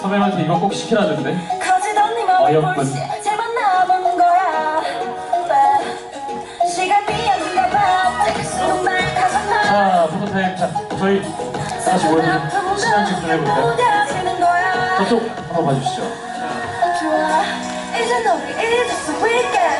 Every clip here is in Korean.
선배한테 이거 꼭 시키라는데. 어이없군. 자 포토타임. 자 저희 다시 모여서 시간 좀 보내볼까요? 저쪽 한번 봐주시죠. It's it is weekend.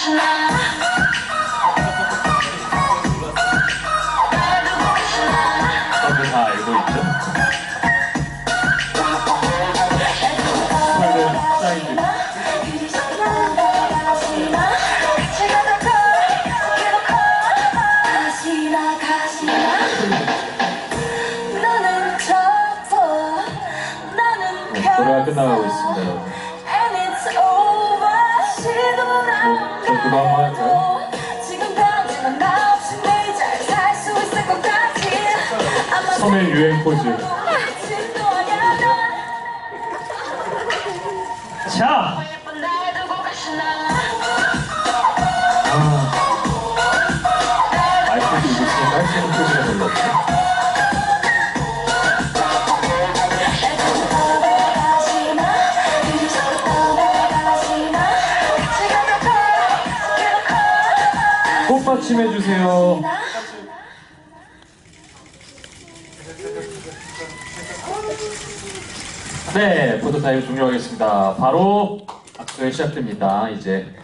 돌 아가 끝나가고 있습니다 소매 유행 포즈. 자. 아. 꽃받침 해주세요. 네, 보드 타임 종료하겠습니다. 바로 악수회 시작됩니다. 이제